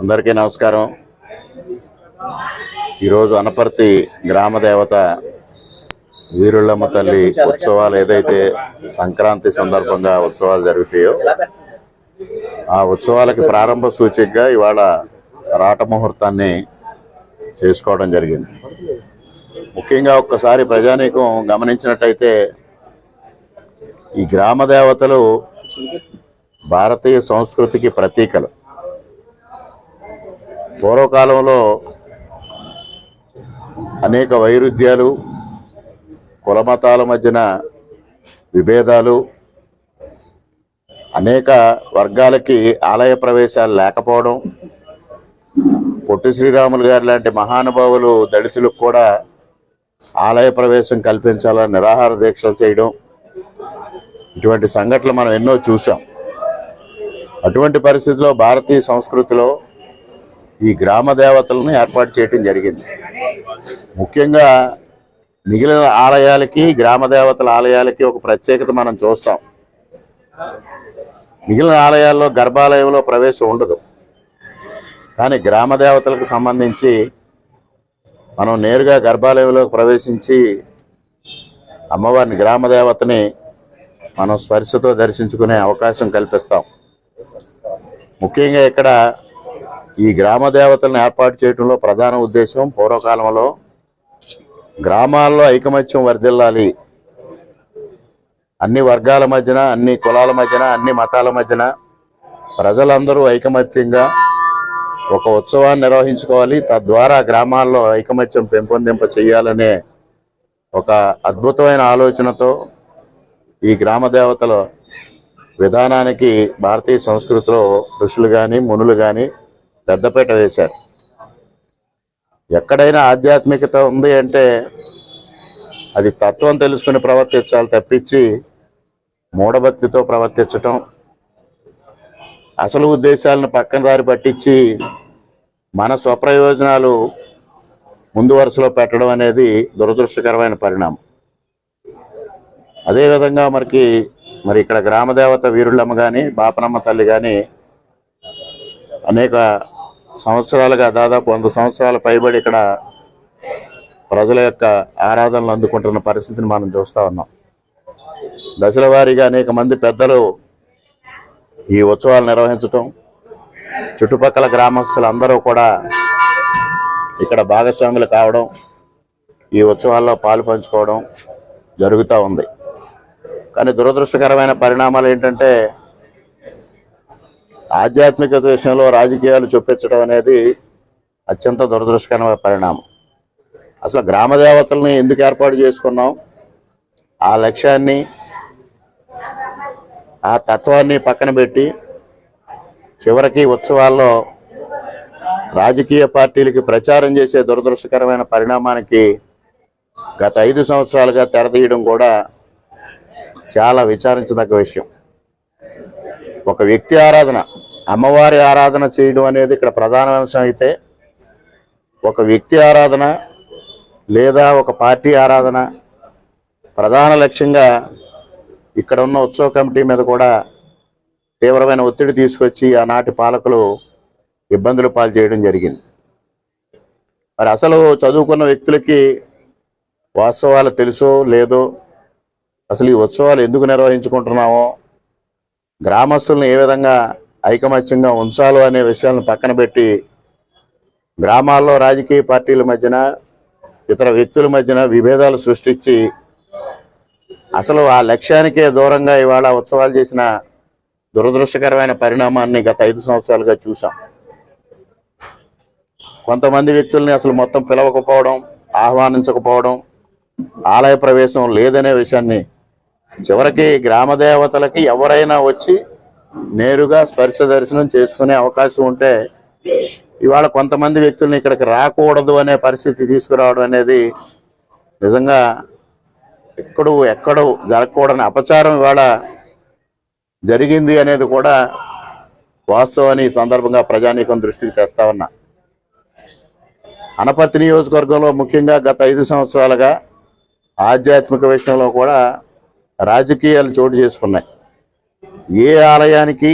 అందరికీ నమస్కారం. ఈరోజు అనపర్తి గ్రామ దేవత వీరుళ్ళమ్మ తల్లి ఉత్సవాలు ఏదైతే సంక్రాంతి సందర్భంగా ఉత్సవాలు జరుగుతాయో ఆ ఉత్సవాలకి ప్రారంభ సూచికగా ఇవాళ రాట ముహూర్తాన్ని చేసుకోవడం జరిగింది. ముఖ్యంగా ఒక్కసారి ప్రజానీకం గమనించినట్టయితే ఈ గ్రామ దేవతలు భారతీయ సంస్కృతికి ప్రతీకలు. పూర్వకాలంలో అనేక వైరుధ్యాలు కులమతాల మధ్యన విభేదాలు అనేక వర్గాలకి ఆలయ ప్రవేశాలు లేకపోవడం పొట్టి శ్రీరాములు గారు లాంటి మహానుభావులు దళితులకు కూడా ఆలయ ప్రవేశం కల్పించాలని నిరాహార దీక్షలు చేయడం ఇటువంటి సంఘటనలు మనం ఎన్నో చూసాం అటువంటి పరిస్థితిలో భారతీయ సంస్కృతిలో ఈ గ్రామ దేవతలను ఏర్పాటు చేయడం జరిగింది. ముఖ్యంగా మిగిలిన ఆలయాలకి గ్రామ దేవతల ఆలయాలకి ఒక ప్రత్యేకత మనం చూస్తాం. మిగిలిన ఆలయాల్లో గర్భాలయంలో ప్రవేశం ఉండదు. కానీ గ్రామ దేవతలకు సంబంధించి మనం నేరుగా గర్భాలయంలో ప్రవేశించి అమ్మవారిని గ్రామ దేవతని మనం స్పర్శతో దర్శించుకునే అవకాశం కల్పిస్తాం. ముఖ్యంగా ఇక్కడ ఈ గ్రామ దేవతలను ఏర్పాటు చేయడంలో ప్రధాన ఉద్దేశం పూర్వకాలంలో గ్రామాల్లో ఐకమత్యం వర్ధిల్లాలి. అన్ని వర్గాల మధ్యన అన్ని కులాల మధ్యన అన్ని మతాల మధ్యన ప్రజలందరూ ఐకమత్యంగా ఒక ఉత్సవాన్ని నిర్వహించుకోవాలి. తద్వారా గ్రామాల్లో ఐకమత్యం పెంపొందింప చేయాలనే ఒక అద్భుతమైన ఆలోచనతో ఈ గ్రామ దేవతల విధానానికి భారతీయ సంస్కృతిలో ఋషులు కానీ మునులు కానీ పెద్దపేట వేశారు. ఎక్కడైనా ఆధ్యాత్మికత ఉంది అంటే అది తత్వం తెలుసుకుని ప్రవర్తించాలి తప్పించి మూఢభక్తితో ప్రవర్తించటం అసలు ఉద్దేశాలను పక్కన దారి పట్టించి మన స్వప్రయోజనాలు ముందు వరుసలో పెట్టడం అనేది దురదృష్టకరమైన పరిణామం. అదేవిధంగా మనకి మరి ఇక్కడ గ్రామదేవత వీరుళ్ళమ్మ కానీ బాపనమ్మ తల్లి కానీ అనేక సంవత్సరాలుగా దాదాపు వంద సంవత్సరాల పైబడి ఇక్కడ ప్రజల యొక్క ఆరాధనలు అందుకుంటున్న పరిస్థితిని మనం చూస్తూ ఉన్నాం. దశల వారీగా అనేక మంది పెద్దలు ఈ ఉత్సవాలు నిర్వహించటం చుట్టుపక్కల గ్రామస్తులందరూ కూడా ఇక్కడ భాగస్వాములు కావడం ఈ ఉత్సవాల్లో పాలు పంచుకోవడం జరుగుతూ ఉంది. కానీ దురదృష్టకరమైన పరిణామాలు ఏంటంటే ఆధ్యాత్మికత విషయంలో రాజకీయాలు చూపించడం అనేది అత్యంత దురదృష్టకరమైన పరిణామం. అసలు గ్రామ దేవతల్ని ఎందుకు ఏర్పాటు చేసుకున్నాం? ఆ లక్ష్యాన్ని ఆ తత్వాన్ని పక్కన పెట్టి చివరికి ఉత్సవాల్లో రాజకీయ పార్టీలకి ప్రచారం చేసే దురదృష్టకరమైన పరిణామానికి గత ఐదు సంవత్సరాలుగా తెరదీయడం కూడా చాలా విచారించదగ్గ విషయం. ఒక వ్యక్తి ఆరాధన అమ్మవారి ఆరాధన చేయడం అనేది ఇక్కడ ప్రధాన అంశం అయితే ఒక వ్యక్తి ఆరాధన లేదా ఒక పార్టీ ఆరాధన ప్రధాన లక్ష్యంగా ఇక్కడ ఉన్న ఉత్సవ కమిటీ మీద కూడా తీవ్రమైన ఒత్తిడి తీసుకొచ్చి ఆనాటి పాలకులు ఇబ్బందులు పాలు చేయడం జరిగింది. మరి అసలు చదువుకున్న వ్యక్తులకి వాస్తవాలు తెలుసో లేదో అసలు ఈ ఉత్సవాలు ఎందుకు నిర్వహించుకుంటున్నామో గ్రామస్తులను ఏ విధంగా ఐకమత్యంగా ఉంచాలో అనే విషయాలను పక్కన పెట్టి గ్రామాల్లో రాజకీయ పార్టీల మధ్యన ఇతర వ్యక్తుల మధ్యన విభేదాలు సృష్టించి అసలు ఆ లక్ష్యానికే దూరంగా ఇవాళ ఉత్సవాలు చేసిన దురదృష్టకరమైన పరిణామాన్ని గత ఐదు సంవత్సరాలుగా చూసాం కొంతమంది వ్యక్తుల్ని అసలు మొత్తం పిలవకపోవడం ఆహ్వానించకపోవడం ఆలయ ప్రవేశం లేదనే విషయాన్ని చివరికి గ్రామ దేవతలకి ఎవరైనా వచ్చి నేరుగా స్పర్శ దర్శనం చేసుకునే అవకాశం ఉంటే ఇవాళ కొంతమంది వ్యక్తులను ఇక్కడికి రాకూడదు అనే పరిస్థితి తీసుకురావడం అనేది నిజంగా ఎక్కడు ఎక్కడో జరగకూడని అపచారం ఇవాళ జరిగింది అనేది కూడా వాస్తవాన్ని ఈ సందర్భంగా ప్రజానీకం దృష్టికి తెస్తా ఉన్నా. అనపర్తి నియోజకవర్గంలో ముఖ్యంగా గత ఐదు సంవత్సరాలుగా ఆధ్యాత్మిక విషయంలో కూడా రాజకీయాలు చోటు చేసుకున్నాయి. ఏ ఆలయానికి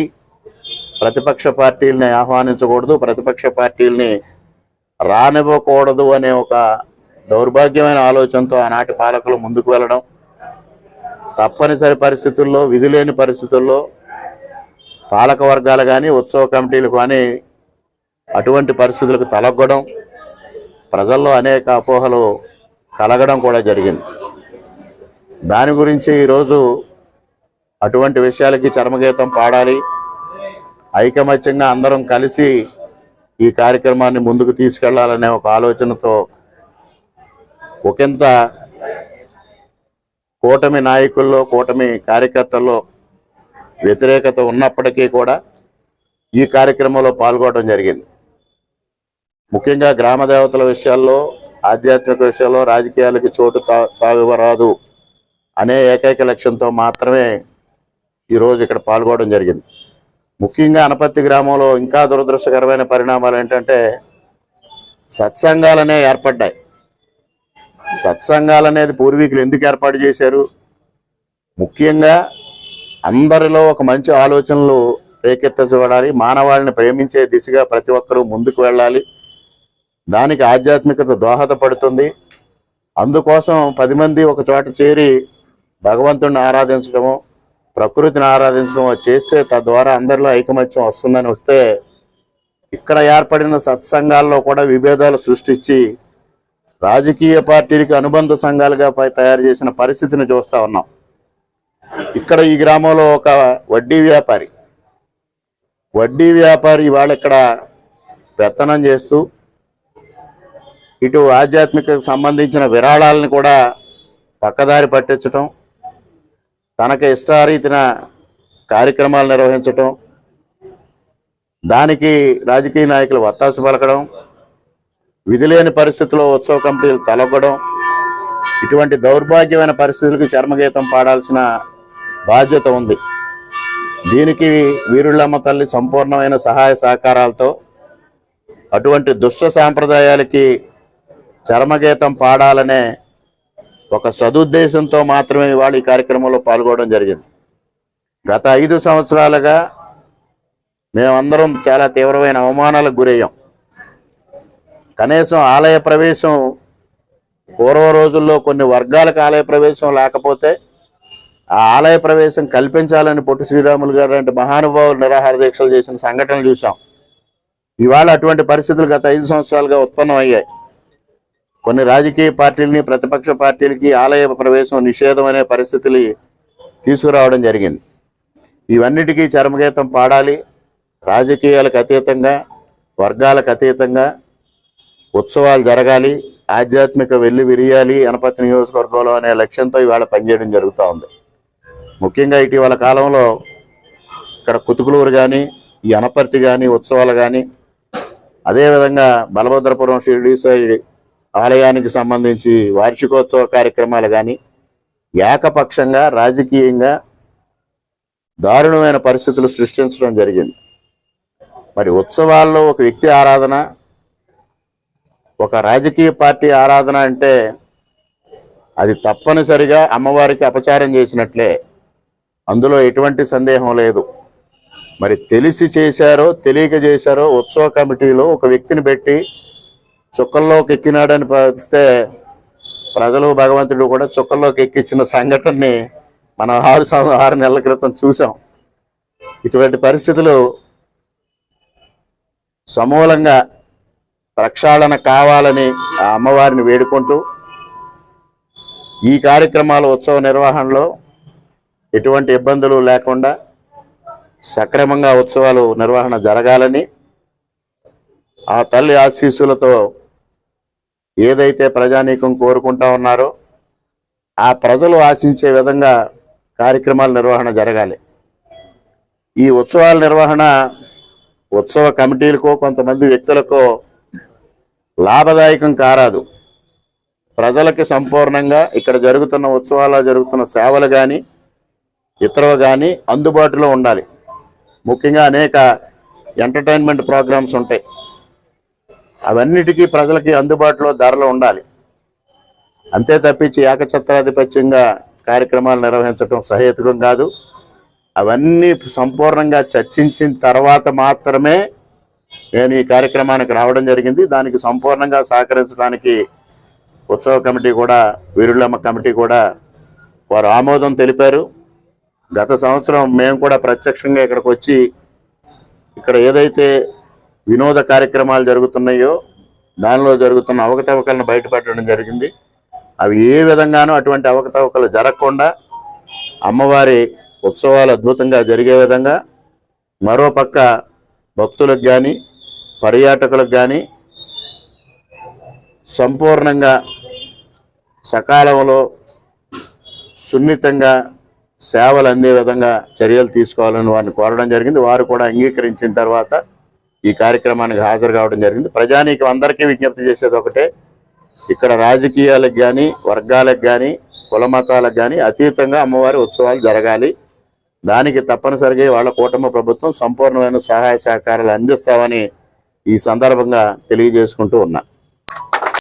ప్రతిపక్ష పార్టీలని ఆహ్వానించకూడదు ప్రతిపక్ష పార్టీలని రానివ్వకూడదు అనే ఒక దౌర్భాగ్యమైన ఆలోచనతో ఆనాటి పాలకులు ముందుకు వెళ్ళడం తప్పనిసరి పరిస్థితుల్లో విధి లేని పరిస్థితుల్లో పాలక వర్గాలు కానీ ఉత్సవ కమిటీలు కానీ అటువంటి పరిస్థితులకు తలగ్గడం ప్రజల్లో అనేక అపోహలు కలగడం కూడా జరిగింది. దాని గురించి ఈరోజు అటువంటి విషయాలకి చర్మగీతం పాడాలి. ఐకమత్యంగా అందరం కలిసి ఈ కార్యక్రమాన్ని ముందుకు తీసుకెళ్ళాలనే ఒక ఆలోచనతో ఒకంత కూటమి నాయకుల్లో కూటమి కార్యకర్తల్లో వ్యతిరేకత ఉన్నప్పటికీ కూడా ఈ కార్యక్రమంలో పాల్గొనడం జరిగింది. ముఖ్యంగా గ్రామ దేవతల విషయాల్లో ఆధ్యాత్మిక విషయాల్లో రాజకీయాలకి చోటు తా తావివ్వరాదు అనే ఏకైక లక్ష్యంతో మాత్రమే ఈరోజు ఇక్కడ పాల్గొనడం జరిగింది. ముఖ్యంగా అనపత్తి గ్రామంలో ఇంకా దురదృష్టకరమైన పరిణామాలు ఏంటంటే సత్సంగాలనే ఏర్పడ్డాయి. సత్సంగాలు అనేది పూర్వీకులు ఎందుకు ఏర్పాటు చేశారు? ముఖ్యంగా అందరిలో ఒక మంచి ఆలోచనలు రేకెత్తచబడాలి మానవాళిని ప్రేమించే దిశగా ప్రతి ఒక్కరూ ముందుకు వెళ్ళాలి. దానికి ఆధ్యాత్మికత దోహదపడుతుంది. అందుకోసం పది మంది ఒక చోట చేరి భగవంతుడిని ఆరాధించడము ప్రకృతిని ఆరాధించడం చేస్తే తద్వారా అందరిలో ఐకమత్యం వస్తుందని వస్తే ఇక్కడ ఏర్పడిన సత్సంగాల్లో కూడా విభేదాలు సృష్టించి రాజకీయ పార్టీలకి అనుబంధ సంఘాలుగా తయారు చేసిన పరిస్థితిని చూస్తూ ఉన్నాం. ఇక్కడ ఈ గ్రామంలో ఒక వడ్డీ వ్యాపారి. వడ్డీ వ్యాపారి ఇవాళ ఇక్కడ పెత్తనం చేస్తూ ఇటు ఆధ్యాత్మిక సంబంధించిన విరాళాలను కూడా పక్కదారి పట్టించటం తనకు ఇష్టారీతిన కార్యక్రమాలు నిర్వహించటం దానికి రాజకీయ నాయకులు వత్తాసు పలకడం విధిలేని పరిస్థితుల్లో ఉత్సవ కంపెనీలు తలొగ్గడం ఇటువంటి దౌర్భాగ్యమైన పరిస్థితులకు చర్మగీతం పాడాల్సిన బాధ్యత ఉంది. దీనికి వీరుళ్ళమ్మ తల్లి సంపూర్ణమైన సహాయ సహకారాలతో అటువంటి దుష్ట సాంప్రదాయాలకి చర్మగీతం పాడాలనే ఒక సదుద్దేశంతో మాత్రమే ఇవాళ ఈ కార్యక్రమంలో పాల్గొనడం జరిగింది. గత ఐదు సంవత్సరాలుగా మేమందరం చాలా తీవ్రమైన అవమానాలకు గురయ్యాం. కనీసం ఆలయ ప్రవేశం పూర్వ రోజుల్లో కొన్ని వర్గాలకు ఆలయ ప్రవేశం లేకపోతే ఆ ఆలయ ప్రవేశం కల్పించాలని పొట్టి శ్రీరాములు గారు లాంటి మహానుభావులు నిరాహార దీక్షలు చేసిన సంఘటనలు చూసాం ఇవాళ అటువంటి పరిస్థితులు గత ఐదు సంవత్సరాలుగా ఉత్పన్నం అయ్యాయి కొన్ని రాజకీయ పార్టీలని ప్రతిపక్ష పార్టీలకి ఆలయ ప్రవేశం నిషేధం అనే పరిస్థితులు తీసుకురావడం జరిగింది. ఇవన్నిటికీ చరమగీతం పాడాలి. రాజకీయాలకు అతీతంగా వర్గాలకు అతీతంగా ఉత్సవాలు జరగాలి. ఆధ్యాత్మిక వెళ్ళి విరియాలి అనపతి నియోజకవర్గంలో అనే లక్ష్యంతో ఇవాళ పనిచేయడం జరుగుతూ ఉంది. ముఖ్యంగా ఇటీవల కాలంలో ఇక్కడ కుతుకులూరు కానీ ఈ అనపర్తి కానీ ఉత్సవాలు కానీ అదేవిధంగా బలభద్రపురం షిరిడి సైడ్ ఆలయానికి సంబంధించి వార్షికోత్సవ కార్యక్రమాలు కానీ ఏకపక్షంగా రాజకీయంగా దారుణమైన పరిస్థితులు సృష్టించడం జరిగింది. మరి ఉత్సవాల్లో ఒక వ్యక్తి ఆరాధన ఒక రాజకీయ పార్టీ ఆరాధన అంటే అది తప్పనిసరిగా అమ్మవారికి అపచారం చేసినట్లే. అందులో ఎటువంటి సందేహం లేదు. మరి తెలిసి చేశారో తెలియక చేశారో ఉత్సవ కమిటీలో ఒక వ్యక్తిని పెట్టి చుక్కల్లోకి ఎక్కినాడని పరిస్తే ప్రజలు భగవంతుడు కూడా చుక్కల్లోకి ఎక్కించిన సంఘటనని మనం ఆరు ఆరు నెలల క్రితం చూసాం ఇటువంటి పరిస్థితులు సమూలంగా ప్రక్షాళన కావాలని ఆ అమ్మవారిని వేడుకుంటూ ఈ కార్యక్రమాల ఉత్సవ నిర్వహణలో ఎటువంటి ఇబ్బందులు లేకుండా సక్రమంగా ఉత్సవాలు నిర్వహణ జరగాలని ఆ తల్లి ఆశీస్సులతో ఏదైతే ప్రజానీకం కోరుకుంటా ఉన్నారో ఆ ప్రజలు ఆశించే విధంగా కార్యక్రమాల నిర్వహణ జరగాలి. ఈ ఉత్సవాల నిర్వహణ ఉత్సవ కమిటీలకో కొంతమంది వ్యక్తులకో లాభదాయకం కారాదు. ప్రజలకి సంపూర్ణంగా ఇక్కడ జరుగుతున్న ఉత్సవాల జరుగుతున్న సేవలు కానీ ఇతరవి కానీ అందుబాటులో ఉండాలి. ముఖ్యంగా అనేక ఎంటర్టైన్మెంట్ ప్రోగ్రామ్స్ ఉంటాయి. అవన్నిటికీ ప్రజలకి అందుబాటులో ధరలు ఉండాలి. అంతే తప్పించి ఏకఛత్రాధిపత్యంగా కార్యక్రమాలు నిర్వహించడం సహేతుకం కాదు. అవన్నీ సంపూర్ణంగా చర్చించిన తర్వాత మాత్రమే నేను ఈ కార్యక్రమానికి రావడం జరిగింది. దానికి సంపూర్ణంగా సహకరించడానికి ఉత్సవ కమిటీ కూడా వీరులమ్మ కమిటీ కూడా వారు ఆమోదం తెలిపారు. గత సంవత్సరం మేము కూడా ప్రత్యక్షంగా ఇక్కడికి వచ్చి ఇక్కడ ఏదైతే వినోద కార్యక్రమాలు జరుగుతున్నాయో దానిలో జరుగుతున్న అవకతవకలను బయటపెట్టడం జరిగింది. అవి ఏ విధంగానూ అటువంటి అవకతవకలు జరగకుండా అమ్మవారి ఉత్సవాలు అద్భుతంగా జరిగే విధంగా మరోపక్క భక్తులకు కానీ పర్యాటకులకు కానీ సంపూర్ణంగా సకాలంలో సున్నితంగా సేవలు అందే విధంగా చర్యలు తీసుకోవాలని వారిని కోరడం జరిగింది. వారు కూడా అంగీకరించిన తర్వాత ఈ కార్యక్రమానికి హాజరు కావడం జరిగింది. ప్రజానీకం అందరికీ విజ్ఞప్తి చేసేది ఒకటే ఇక్కడ రాజకీయాలకు కానీ వర్గాలకు కానీ కుల మతాలకు కానీ అతీతంగా అమ్మవారి ఉత్సవాలు జరగాలి. దానికి తప్పనిసరిగా వాళ్ళ కూటమి ప్రభుత్వం సంపూర్ణమైన సహాయ సహకారాలు అందిస్తామని ఈ సందర్భంగా తెలియజేసుకుంటూ ఉన్నా.